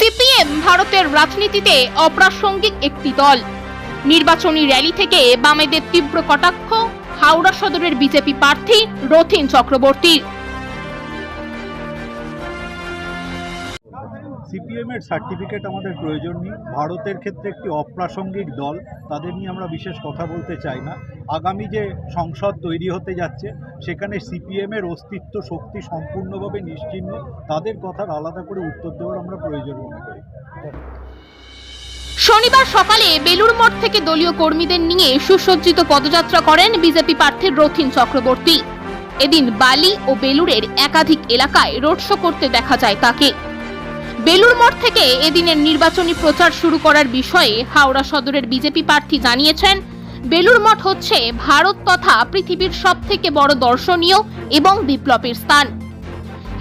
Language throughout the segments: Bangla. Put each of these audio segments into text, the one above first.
সিপিএম ভারতের রাজনীতিতে অপ্রাসঙ্গিক একটি দল। নির্বাচনী র্যালি থেকে বামেদের তীব্র কটাক্ষ, হাওড়া সদরের বিজেপি প্রার্থী রথিন চক্রবর্তীর। সিপিএম এর সার্টিফিকেট আমাদের প্রয়োজন নেই। ভারতের ক্ষেত্রে একটি অপ্রাসঙ্গিক দল, তাদের নিয়ে আমরা বিশেষ কথা বলতে চাই না। আগামী যে সংসদ তৈরি হতে যাচ্ছে, সেখানে সিপিএম এর অস্তিত্ব, শক্তি সম্পূর্ণভাবে নিশ্চিহ্ন। তাদের কথার আলাদা করে উত্তর দেওয়ার আমরা প্রয়োজন মনে করি। শনিবার সকালে বেলুর মঠ থেকে দলীয় কর্মীদের নিয়ে সুসজ্জিত পদযাত্রা করেন বিজেপি প্রার্থীর রথিন চক্রবর্তী। এদিন বালি ও বেলুরের একাধিক এলাকায় রোড শো করতে দেখা যায় তাকে। বেলুর মঠ থেকে এদিনের নির্বাচনী প্রচার শুরু করার বিষয়ে হাওড়া সদরের বিজেপি প্রার্থী জানিয়েছেন বেলুর মঠ হচ্ছে ভারত তথা পৃথিবীর সবথেকে বড় দর্শনীয় এবং বিপ্লবের স্থান।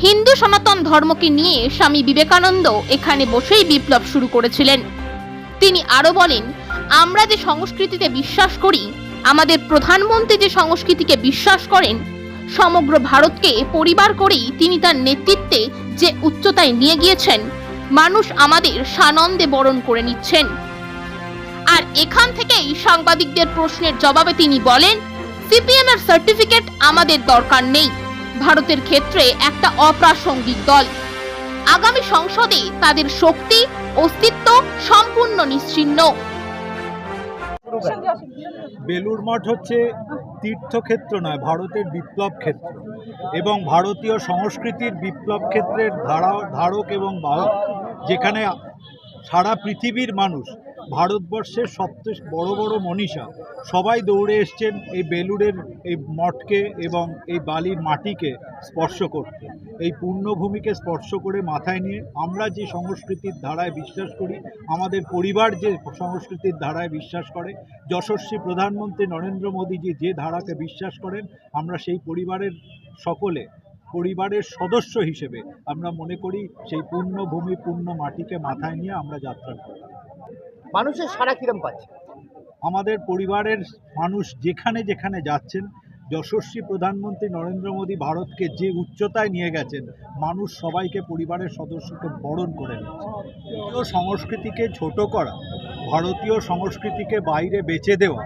হিন্দু সনাতন ধর্মকে নিয়ে স্বামী বিবেকানন্দ এখানে বসেই বিপ্লব শুরু করেছিলেন। তিনি আরও বলেন, আমরা যে সংস্কৃতিতে বিশ্বাস করি, আমাদের প্রধানমন্ত্রী যে সংস্কৃতিকে বিশ্বাস করেন, সমগ্র ভারতকে পরিবার করেই তিনি তার নেতৃত্বে যে উচ্চতায় নিয়ে গিয়েছেন মানুষ আমাদের সানন্দে বরণ করে নিচ্ছেন। আর এখান থেকেই সাংবাদিকদের প্রশ্নের জবাবে তিনি বলেন, সিপিএম এর সার্টিফিকেট আমাদের দরকার নেই। ভারতের ক্ষেত্রে একটা অপ্রাসঙ্গিক দল। আগামী সংসদে তাদের শক্তি, অস্তিত্ব সম্পূর্ণ নিশ্চিন্ন। বেলুর মঠ হচ্ছে তীর্থক্ষেত্র নয়, ভারতের বিপ্লব ক্ষেত্র। এবং ভারতীয় সংস্কৃতির বিপ্লব ক্ষেত্রের ধারা, ধারক এবং বাহক যেখানে সারা পৃথিবীর মানুষ, ভারতবর্ষের সবচেয়ে বড় বড় মনীষা, সবাই দৌড়ে এসছেন এই বেলুড়ের এই মঠকে এবং এই বালির মাটিকে স্পর্শ করতে। এই পূর্ণভূমিকে স্পর্শ করে মাথায় নিয়ে আমরা যে সংস্কৃতির ধারায় বিশ্বাস করি, আমাদের পরিবার যে সংস্কৃতির ধারায় বিশ্বাস করে, যশস্বী প্রধানমন্ত্রী নরেন্দ্র মোদীজি যে ধারাকে বিশ্বাস করেন, আমরা সেই পরিবারের সকলে পরিবারের সদস্য হিসেবে আমরা মনে করি সেই পূর্ণভূমি পূর্ণ মাটিকে মাথায় নিয়ে আমরা যাত্রা করি। মানুষের সারা কিরম পাচ্ছে? আমাদের পরিবারের মানুষ যেখানে যেখানে যাচ্ছেন যশস্বী প্রধানমন্ত্রী নরেন্দ্র মোদী ভারতকে যে উচ্চতায় নিয়ে গেছেন মানুষ সবাইকে পরিবারের সদস্যকে বরণ করে নিচ্ছে। সংস্কৃতিকে ছোট করা ভারতীয় সংস্কৃতিকে বাইরে বেচে দেওয়া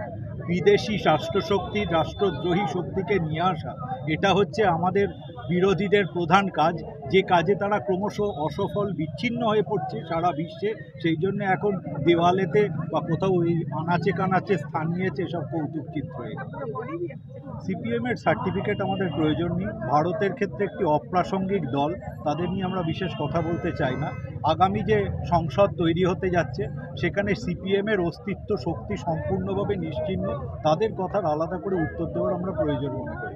বিদেশি রাষ্ট্রশক্তি রাষ্ট্রদ্রোহী শক্তিকে নিয়ে আসা এটা হচ্ছে আমাদের বিরোধীদের প্রধান কাজ। যে কাজে তারা ক্রমশ অসফল, বিচ্ছিন্ন হয়ে পড়ছে সারা বিশ্বে, সেই জন্য এখন দেওয়ালেতে বা কোথাও ওই আনাচে কানাচে স্থান নিয়েছে এসব কৌতুক চিত্র সিপিএম এর সার্টিফিকেট আমাদের প্রয়োজন নেই। ভারতের ক্ষেত্রে একটি অপ্রাসঙ্গিক দল, তাদের নিয়ে আমরা বিশেষ কথা বলতে চাই না। আগামী যে সংসদ তৈরি হতে যাচ্ছে, সেখানে সিপিএম এর অস্তিত্ব, শক্তি সম্পূর্ণভাবে নিশ্চিহ্ন। তাদের কথার আলাদা করে উত্তর দেওয়ার আমরা প্রয়োজন মনে করি।